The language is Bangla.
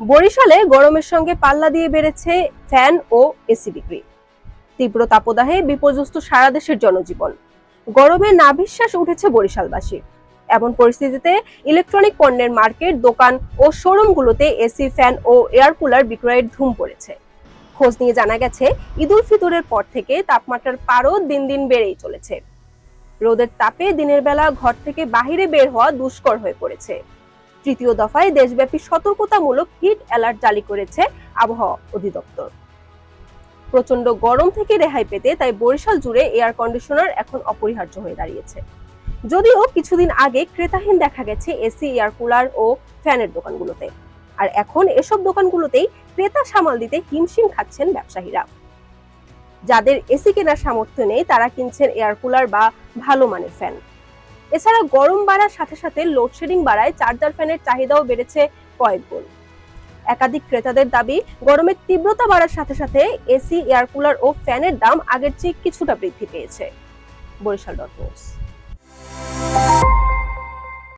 বরিশালে গরমের সঙ্গে পাল্লা দিয়ে বেড়েছে ফ্যান ও এসি বিক্রি। তীব্র তাপদাহে বিপর্যস্ত সারা দেশের জনজীবন। গরমে নাভিশ্বাস উঠেছে বরিশালবাসী। এমন পরিস্থিতিতে ইলেকট্রনিক পণ্যের মার্কেট, দোকান ও শোরুমগুলোতে এসি, ফ্যান ও এয়ার কুলার বিক্রয়ের ধুম পড়েছে। খোঁজ নিয়ে জানা গেছে ঈদুল ফিতরের পর থেকে তাপমাত্রার পারও দিন দিন বেড়েই চলেছে। রোদের তাপে দিনের বেলা ঘর থেকে বাহিরে বের হওয়া দুষ্কর হয়ে পড়েছে। তৃতীয় দফায় দেশব্যাপী সতর্কতামূলক হিট অ্যালার্ট জারি করেছে আবহাওয়া অধিদপ্তর। প্রচণ্ড গরম থেকে রেহাই পেতে তাই বরিশাল জুড়ে এয়ার কন্ডিশনার এখন অপরিহার্য হয়ে দাঁড়িয়েছে। যদিও কিছুদিন আগে ক্রেতাহীন দেখা গেছে এসি, এয়ার কুলার ও ফ্যানের দোকানগুলোতে। আর এখন এসব দোকানগুলোতেই ক্রেতা সামাল দিতে হিমশিম খাচ্ছেন ব্যবসায়ীরা। যাদের এসি কেনার সামর্থ্য নেই, তারা কিনছেন এয়ার কুলার বা ভালো মানের ফ্যান। এছাড়া গরম বাড়ার সাথে সাথে লোডশেডিং বাড়ায় চার্জার ফ্যানের চাহিদাও বেড়েছে কয়েক গুণ। একাধিক ক্রেতাদের দাবি, গরমের তীব্রতা বাড়ার সাথে সাথে এসি, এয়ার কুলার ও ফ্যানের দাম আগের চেয়ে কিছুটা বৃদ্ধি পেয়েছে। বরিশাল ডট